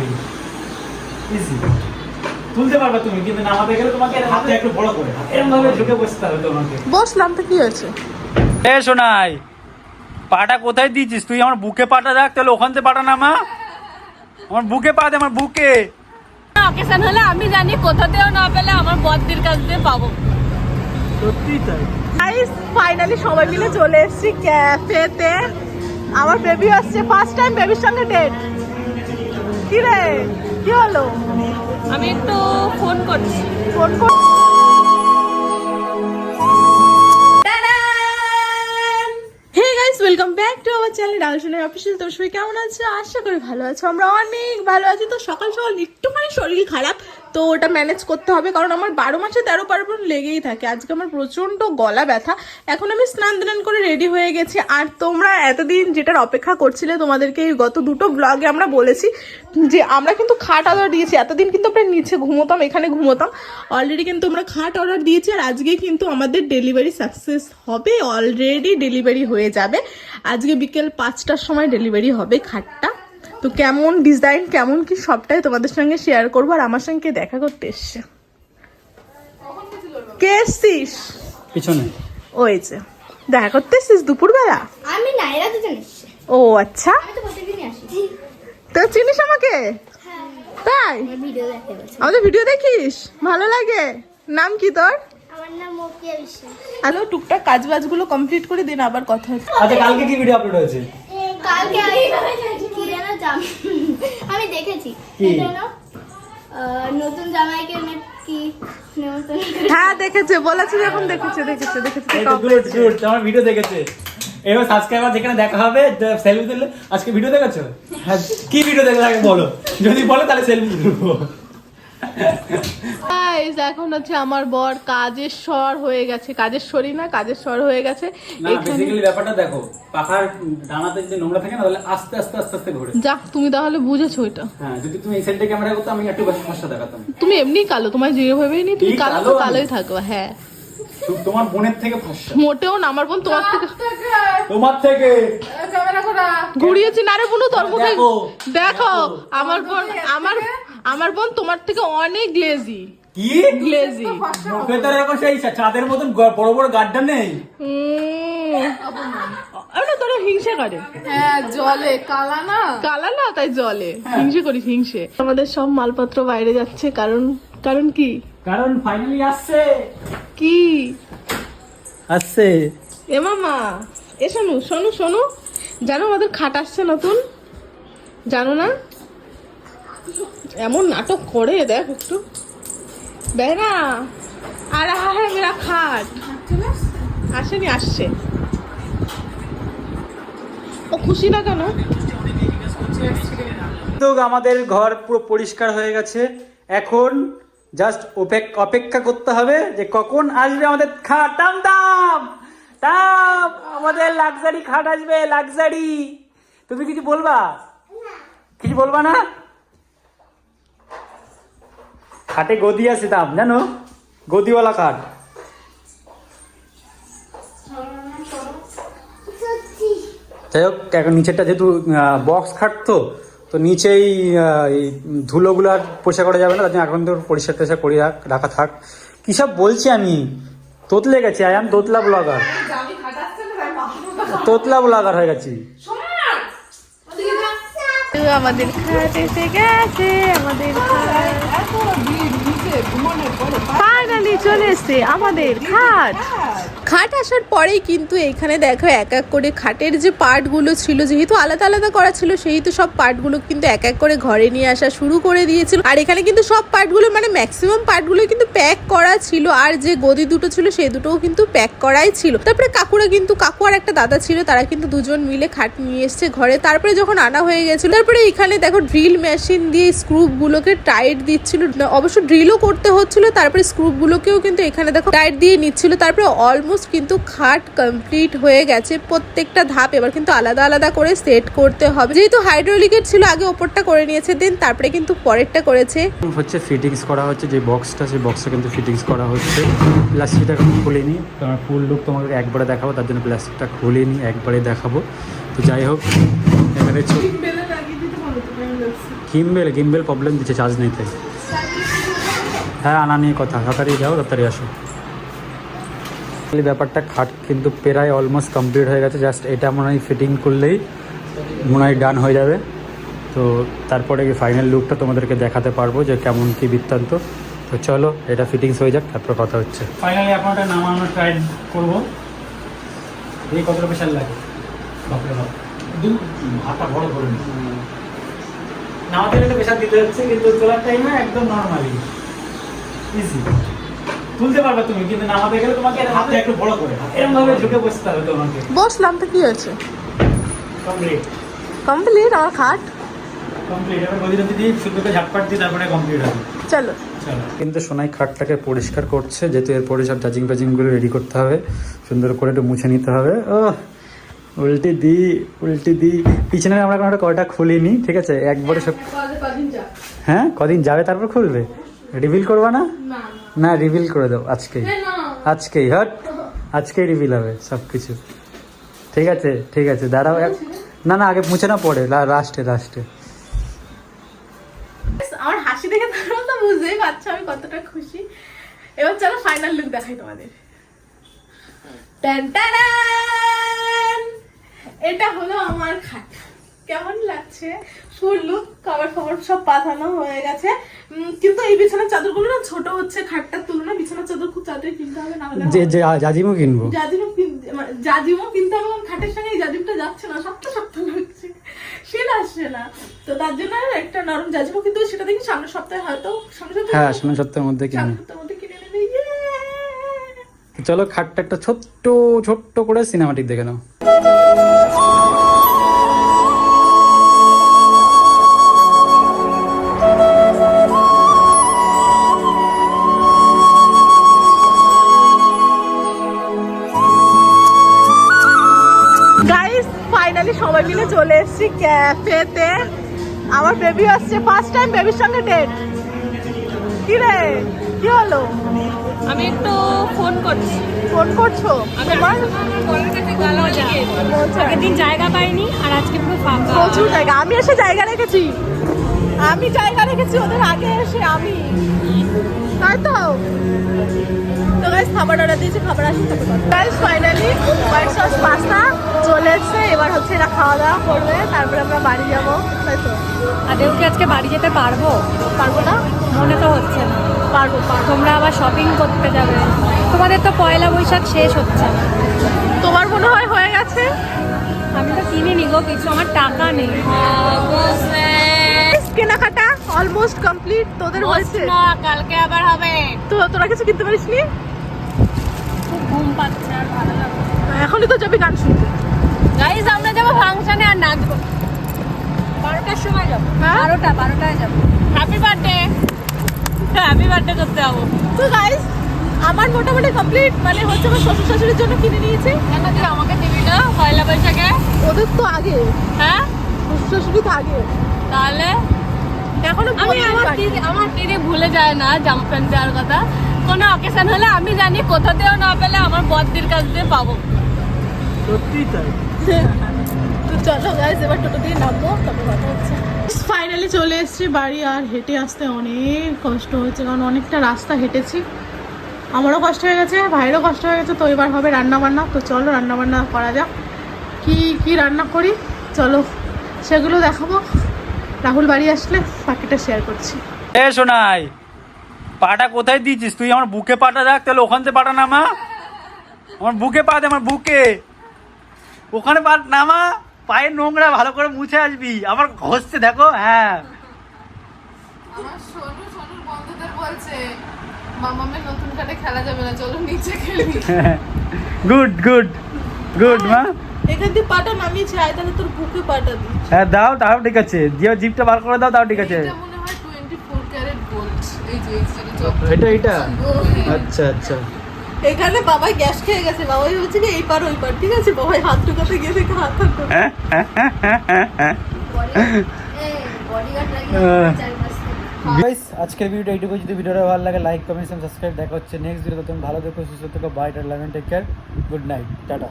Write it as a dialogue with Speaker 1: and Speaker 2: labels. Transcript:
Speaker 1: পারবি ইজি তুলতে পারবে তুমি কিন্তু নামাতে গেলে তোমাকে হাতে একটু বড় করে এরকম ভাবে ঝুঁকে বসতে হবে তোমাকে।
Speaker 2: বসলাম তো কি হয়েছে?
Speaker 1: এ শোনাই পাটা কোথায় দিয়েছিস? তুই আমার বুকে পাটা রাখ তাহলে ওখান থেকে পাটা নামা। আমার বুকে পা দে আমার বুকে।
Speaker 3: অকেশন হলে আমি জানি কোথাতেও না পেলে আমার বদ্দির কাছ দিয়ে পাবো।
Speaker 1: সত্যি তাই।
Speaker 2: গাইস ফাইনালি সবাই মিলে চলে এসেছি ক্যাফেতে আমার বেবি আসছে ফার্স্ট টাইম বেবির সঙ্গে ডেট কি রে? কি হলো?
Speaker 3: আমি একটু ফোন করছি।
Speaker 2: ফোন কর hey guys welcome back to our channel রাজনের official তো সবাই কেমন আছো? আশা করি ভালো আছো। আমরা অনেক ভালো আছি। তো সকাল সকাল একটুখানি শরীর খারাপ। তো ওটা ম্যানেজ করতে হবে, কারণ আমার বারো মাসে তেরো পার্বণ লেগেই থাকে। আজকে আমার প্রচণ্ড গলা ব্যথা। এখন আমি স্নান দান করে রেডি হয়ে গেছি। আর তোমরা এতদিন যেটার অপেক্ষা করছিলে তোমাদেরকে গত দুটো ব্লগে আমরা বলেছি যে আমরা কিন্তু খাট অর্ডার দিয়েছি। এতদিন কিন্তু আমরা নিচে ঘুমোতাম, এখানে ঘুমোতাম। অলরেডি কিন্তু আমরা খাট অর্ডার দিয়েছি আর আজকে কিন্তু আমাদের ডেলিভারি সাকসেস হবে। অলরেডি ডেলিভারি হয়ে যাবে। আজকে বিকেল পাঁচটার সময় ডেলিভারি হবে খাটটা। তো কেমন ডিজাইন কেমন কি সবটাই তোমাদের সঙ্গে শেয়ার করব আর আমার সঙ্গে দেখা করতে এসছে। কে এসছিস?
Speaker 1: পিছনে।
Speaker 2: ওই যে দেখা করতে এসছিস দুপুরবেলা?
Speaker 4: আমি না এরা দুজন এসছে।
Speaker 2: ও আচ্ছা।
Speaker 4: তো
Speaker 2: চিনিস আমাকে? তাই?
Speaker 4: দেখে বলছে।
Speaker 2: আমাদের ভিডিও দেখিস? ভালো লাগে? নাম কি তোর?
Speaker 4: আমার নাম মকিয়া বিশ্বাস।
Speaker 2: হ্যালো টুকটাক কাজ বাজগুলো কমপ্লিট করে দিন আবার কথা হচ্ছে।
Speaker 1: আচ্ছা কালকে কি ভিডিও আপলোড হয়েছে?
Speaker 4: কালকে জাম আমি দেখেছি। নতুন জামাইকে কি
Speaker 2: হ্যাঁ দেখেছে বলেছে যখন দেখেছে দেখেছে দেখেছে
Speaker 1: গুড গুড আমার ভিডিও দেখেছে। এবার সাবস্ক্রাইবার যেখানে দেখা হবে সেলফি তুললে আজকে ভিডিও দেখেছ? হ্যাঁ। কি ভিডিও দেখলে আগে বলো? যদি বলো তাহলে সেলফি তুলবো।
Speaker 2: এখন হচ্ছে আমার বর কাজের স্বর হয়ে গেছে। কাজের স্বরই না কাজের স্বর হয়ে গেছে।
Speaker 1: ব্যাপারটা দেখো পাখার ডানাতে যদি নোংরা থাকে না তাহলে আস্তে আস্তে আস্তে আস্তে ঘোরে।
Speaker 2: যাক তুমি তাহলে বুঝেছ এটা।
Speaker 1: হ্যাঁ যদি তুমি এই সাইডে ক্যামেরা করতে আমি একটু সমস্যা দেখাতাম।
Speaker 2: তুমি এমনি কালো তোমার জিরো ভেবেই নি তুমি কালো কালোই থাকো হ্যাঁ।
Speaker 1: তোমার বোনের থেকে ফসা
Speaker 2: মোটেও না আমার বোন তোমার থেকে
Speaker 1: তোমার থেকে
Speaker 2: ঘুরিয়েছি না রে বুনু তোর মুখে
Speaker 1: দেখো,
Speaker 2: দেখো আমার বোন আমার আমার বোন তোমার থেকে অনেক গ্লেজি
Speaker 1: কি?
Speaker 2: গ্লেজি
Speaker 1: মুখে তো এরকম সেই চাঁদের মতন বড় বড় গাড্ডা নেই।
Speaker 2: আরে তোরা হিংসা করে।
Speaker 3: হ্যাঁ জলে কালা না?
Speaker 2: কালা না তাই জলে। হিংসে করিস হিংসে। আমাদের সব মালপত্র বাইরে যাচ্ছে কারণ কারণ কি?
Speaker 1: কারণ ফাইনালি আসছে।
Speaker 2: কি?
Speaker 1: আসছে।
Speaker 2: এ মামা এ শোনু শোনু শোনু জানো আমাদের খাট আসছে নতুন? জানো না? এমন নাটক করে দেখ একটু। দেখ না আর হ্যাঁ মেরা খাট। আসেনি আসছে। ও খুশি না কেন?
Speaker 1: তো আমাদের ঘর পুরো পরিষ্কার হয়ে গেছে। এখন জাস্ট অপেক্ষা করতে হবে যে কখন আসবে আমাদের খাট। দাম দাম দাম আমাদের লাক্সারি খাট আসবে লাক্সারি তুমি কিছু বলবা? কিছু বলবা না? খাটে গদি আছে দাম জানো? গদিওয়ালা খাট। যাই হোক, এখন নিচেরটা যেহেতু বক্স খাট তো তো নিচেই এই ধুলোগুলো আর পরিষ্কার করা যাবে না তার জন্য এখন তো পরিষ্কার টরিষ্কার করে রাখ- রাখা থাক। কী সব বলছি আমি? তোতলে গেছি আই এম তোতলা ব্লগার। তোতলা ব্লগার হয়ে গেছি।
Speaker 2: আমাদের খাট এসে গেছে আমাদের ফাইনালি চলে এসছে আমাদের খাট খাট আসার পরেই কিন্তু এখানে দেখো এক এক করে খাটের যে পার্টগুলো ছিল, যেহেতু আলাদা আলাদা করা ছিল, সেহেতু সব পার্টগুলো কিন্তু এক এক করে ঘরে নিয়ে আসা শুরু করে দিয়েছিল। আর এখানে কিন্তু সব পার্টগুলো মানে ম্যাক্সিমাম পার্টগুলো কিন্তু প্যাক করা ছিল, আর যে গদি দুটো ছিল সেই দুটোও কিন্তু প্যাক করাই ছিল। তারপরে কাকুরা কিন্তু, কাকু আর একটা দাদা ছিল, তারা কিন্তু দুজন মিলে খাট নিয়ে এসছে ঘরে। তারপরে যখন আনা হয়ে গেছিল, তারপরে এখানে দেখো ড্রিল মেশিন দিয়ে স্ক্রুপ গুলোকে টাইট দিচ্ছিল। অবশ্য ড্রিলও করতে হচ্ছিল, তারপরে স্ক্রুপ গুলোকেও কিন্তু এখানে দেখো টাইট দিয়ে নিচ্ছিল। তারপরে অলমোস্ট কিন্তু খাট কমপ্লিট হয়ে গেছে প্রত্যেকটা ধাপ এবার কিন্তু আলাদা আলাদা করে সেট করতে হবে। যেহেতু হাইড্রোলিকের ছিল, আগে ওপরটা করে নিয়েছে দেন তারপরে কিন্তু পরেরটা করেছে।
Speaker 1: হচ্ছে ফিটিংস করা হচ্ছে, যে বক্সটা সেই বক্সটা কিন্তু ফিটিংস করা হচ্ছে। প্লাস্টিকটা এখন খুলিনি কারণ ফুল লুক তোমাকে একবারে দেখাবো, তার জন্য প্লাস্টিকটা খুলিনি একবারে দেখাবো। তো যাই হোক, এবারে ছো- গিম্বেল গিম্বেল প্রবলেম দিচ্ছে চার্জ নিতে হ্যাঁ আনা নিয়ে কথা, তাড়াতাড়ি যাও, তাড়াতাড়ি আসো। ব্যাপারটা খাট কিন্তু প্রায় অলমোস্ট কমপ্লিট হয়ে গেছে। জাস্ট এটা মনে হয় ফিটিং করলেই মনে হয় ডান হয়ে যাবে। তো তারপরে ফাইনাল লুকটা তোমাদেরকে দেখাতে পারব যে কেমন কি বৃত্তান্ত। তো চলো এটা ফিটিংস হয়ে যাক তারপর কথা হচ্ছে। ফাইনালি এখন ওটা নামানো ট্রাই করব। এই কতটা প্রেশার লাগে। হাতটা বড় করে নি। নামাতে গেলে প্রেশার দিতে হচ্ছে কিন্তু তোলার টাইমে একদম নর্মালি ইজি তুলতে পারবে তুমি কিন্তু নামাতে গেলে তোমাকে হাতে একটু বড় করে। এরকম ভাবে ঝুঁকে বসতে হবে তোমাকে।
Speaker 2: বসলাম তো কি হয়েছে?
Speaker 1: কমপ্লিট
Speaker 2: কমপ্লিট আমার খাট?
Speaker 1: কমপ্লিট এবার গদি টদি দিয়ে ঝাটপাট দিয়ে তারপরে কমপ্লিট হবে।
Speaker 2: চলো।
Speaker 1: কিন্তু সোনাই খাটটাকে পরিষ্কার করছে যেহেতু এরপরে সব জাজিং ফাজিংগুলো রেডি করতে হবে। সুন্দর করে একটু মুছে নিতে হবে। ও উল্টি দি উল্টি দি। পিছনে আমরা কোনো কয়টা খুলিনি ঠিক আছে? একবারে সব হ্যাঁ কদিন যাবে তারপর খুলবে? রিভিল করবা না। না রিভিল করে দাও আজকেই। আজকেই হট। আজকেই রিভিল হবে সব কিছু ঠিক আছে ঠিক আছে দাঁড়াও না না আগে মুছে না পড়ে লাস্টে লাস্টে
Speaker 2: আমার হাসি দেখে তোমরা তো বুঝতেই পারছ আমি কতটা খুশি। এবার চলো ফাইনাল লুক দেখাই তোমাদের! এটা হলো আমার খাট। কেমন লাগছে? লুক কভার ফভার সব পাঠানো হয়ে গেছে। কিন্তু এই বিছানার চাদরগুলো না ছোট হচ্ছে খাটটার তুলনা বিছানার চাদর খুব তাড়াতাড়ি কিনতে হবে না হলে
Speaker 1: যে জাজিমও কিনবো।
Speaker 2: জাজিমও মানে জাজিমও কিনতে হবে খাটের সঙ্গে এই জাজিমটা যাচ্ছে না শক্ত শক্ত লাগছে। সেল আসছে না। তো তার জন্য একটা নরম জাজিমও কিন্তু সেটা দেখি সামনের সপ্তাহে হয়তো সামনের সপ্তাহে
Speaker 1: হ্যাঁ সামনের সপ্তাহের মধ্যে কিনবো।
Speaker 2: সামনের সপ্তাহের মধ্যে কিনে নেবে!
Speaker 1: চলো খাটটা একটা ছোট্ট ছোট্ট করে সিনেমাটিক দেখে নাও।
Speaker 2: সবাই মিলে চলে এসেছি ক্যাফেতে। আমার বেবি আসছে ফার্স্ট টাইম বেবির সঙ্গে ডেট কি রে? কি হলো?
Speaker 3: আমি একটু ফোন করছি।
Speaker 2: ফোন করছ? তোমার।
Speaker 3: আগের দিন জায়গা পাইনি আর আজকে পুরো ফাঁকা।
Speaker 2: প্রচুর জায়গা। আমি এসে জায়গা রেখেছি। আমি জায়গা রেখেছি ওদের আগে এসে আমি। তাই তো? তো গাইস খাবার অর্ডার দিয়েছি খাবার আসছে guys finally white sauce pasta চলে এসছে। এবার হচ্ছে এরা খাওয়া দাওয়া করবে তারপরে আমরা বাড়ি যাব তাই তো?
Speaker 3: আদেও কি আজকে বাড়ি যেতে পারব?
Speaker 2: পারব না?
Speaker 3: মনে তো হচ্ছে না।
Speaker 2: পারব
Speaker 3: তোমরা আবার শপিং করতে যাবে। তোমাদের তো পয়লা বৈশাখ শেষ হচ্ছে।
Speaker 2: তোমার মনে হয় হয়ে গেছে?
Speaker 3: আমি তো কিনিনি গো কিছু আমার টাকা নেই।
Speaker 2: কেনাকাটা অলমোস্ট কমপ্লিট তোদের হয়েছে।
Speaker 3: কালকে আবার হবে।
Speaker 2: তো তোরা কিছু কিনতে পারিস নি?
Speaker 3: খুব ঘুম পাচ্ছে আর ভালো লাগছে
Speaker 2: এখনই তো যাবি গান শুনতে।
Speaker 3: গাইজ আমরা যাব ফাংশনে আর নাচবো। বারোটার সময় যাব।
Speaker 2: হ্যাঁ?
Speaker 3: বারোটা বারোটায় যাব। হ্যাপি বার্থডে হ্যাপি বার্থডে করতে যাব।
Speaker 2: তো গাইস আমার মোটামুটি কমপ্লিট মানে হচ্ছে আমার শ্বশুর শাশুড়ির জন্য কিনে নিয়েছি।
Speaker 3: কেন তুই আমাকে দিবি না পয়লা বৈশাখে।
Speaker 2: ওদের তো আগে।
Speaker 3: হ্যাঁ?
Speaker 2: শ্বশুর শাশুড়ি তো আগে।
Speaker 3: তাহলে?
Speaker 2: এখনও
Speaker 3: আমি আমার। দিদি আমার দিদি ভুলে যায় না জামা প্যান্ট দেওয়ার কথা। কোনো অকেশন হলে আমি জানি কোথাতেও না পেলে আমার বদ্দির কাছ দিয়ে পাবো।
Speaker 1: সত্যি তাই।
Speaker 2: তো চলো গাইস এবার টোটো দিয়ে নামবো তারপর কথা হচ্ছে। ফাইনালি চলে এসেছি বাড়ি আর হেঁটে আসতে অনেক কষ্ট হয়েছে কারণ অনেকটা রাস্তা হেঁটেছি। আমারও কষ্ট হয়ে গেছে ভাইয়েরও কষ্ট হয়ে গেছে তো এবার হবে রান্না বান্না তো চলো রান্না বান্না করা যাক। কি কি রান্না করি? চলো সেগুলো দেখাবো। রাহুল বাড়ি আসলে বাকিটা শেয়ার করছি।
Speaker 1: এ সোনাই পাটা কোথায় দিয়েছিস? তুই আমার বুকে পাটা রাখ তাহলে ওখান থেকে পাটা নামা। আমার বুকে পা দে আমার বুকে। ওখানে পা নামা পায়ের নোংরা ভালো করে মুছে আসবি। আমার ঘষছে দেখো হ্যাঁ। গুড গুড গুড মা।
Speaker 2: এখান থেকে পাটা নামিয়েছে আয় তাহলে তোর বুকে পাটা দি
Speaker 1: হ্যাঁ দাও তাও ঠিক আছে। দিয়ে জিপটা বার করে দাও তাও ঠিক আছে।
Speaker 2: এটা মনে হয় টোয়েন্টি ফোর ক্যারেট গোল্ড এই যে
Speaker 1: এটা এটা আচ্ছা আচ্ছা।
Speaker 2: এখানে বাবাই গ্যাস খেয়ে গেছে। বাবাই হচ্ছে কি এই পার ওই পার। ঠিক আছে বাবাই হাত ঢুকাতে গিয়ে দেখে হাত হাত করে।
Speaker 4: বডিগার্ড
Speaker 1: আহ।
Speaker 4: লাগিয়ে চারপাশ থেকে
Speaker 1: গাইস আজকের ভিডিও এইটুকু। যদি ভিডিওটা ভালো লাগে লাইক কমেন্ট সাবস্ক্রাইব দেখা হচ্ছে নেক্সট ভিডিও তুমি ভালো দেখো সুস্থ থেকো। Bye take care good night tata